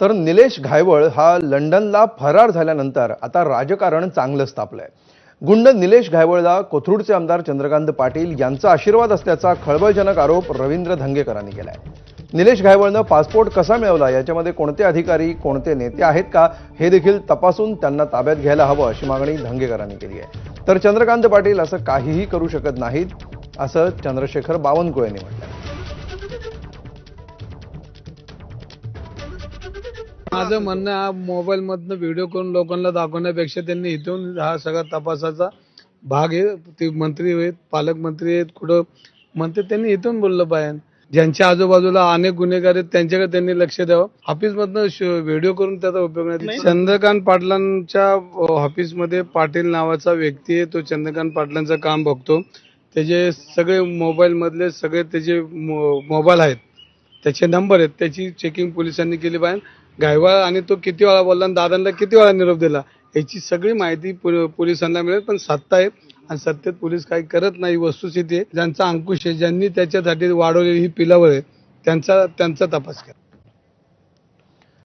तर निलेश घायवळ हा लंडनला फरार झाल्यानंतर आता राजकारण चांगलंच तापलंय. गुंड निलेश घायवळला कोथरूडचे आमदार चंद्रकांत पाटील यांचा आशीर्वाद असल्याचा खळबळजनक आरोप रवींद्र धंगेकरांनी केलाय. निलेश घायवळनं पासपोर्ट कसा मिळवला? याच्यामध्ये कोणते अधिकारी कोणते नेते आहेत का? हे देखील तपासून त्यांना ताब्यात घ्यायला हवं अशी मागणी धंगेकरांनी केली आहे. तर चंद्रकांत पाटील असं काहीही करू शकत नाहीत असं चंद्रशेखर बावनकुळेंनी म्हटलं माझं म्हणणं हा मोबाईल मधनं व्हिडिओ करून लोकांना दाखवण्यापेक्षा त्यांनी इथून हा सगळा तपासाचा भाग आहे. ते मंत्री आहेत पालकमंत्री आहेत कुठं मंत्री त्यांनी इथून बोललं पाहिजे ज्यांच्या आजूबाजूला अनेक गुन्हेगार आहेत त्यांच्याकडे त्यांनी लक्ष द्यावं. ऑफिस मधनं व्हिडिओ करून त्याचा उपयोग नाही. चंद्रकांत पाटलांच्या ऑफिसमध्ये पाटील नावाचा व्यक्ती आहे तो चंद्रकांत पाटलांचं काम बघतो. त्याचे सगळे मोबाईल मधले सगळे त्याचे मोबाईल आहेत. त्याचे नंबर आहेत त्याची चेकिंग पोलिसांनी केली पाहिजे गायवाळ आणि तो किती वेळा बोलला आणि दादांना किती वेळा निरोप दिला याची सगळी माहिती पो- पोलिसांना मिळेल पण सत्ता आहे आणि सत्तेत पोलीस काही करत नाही वस्तुस्थिती आहे. ज्यांचा अंकुश आहे ज्यांनी त्याच्यासाठी वाढवलेली ही पिलावळ आहे त्यांचा त्यांचा तपास करा.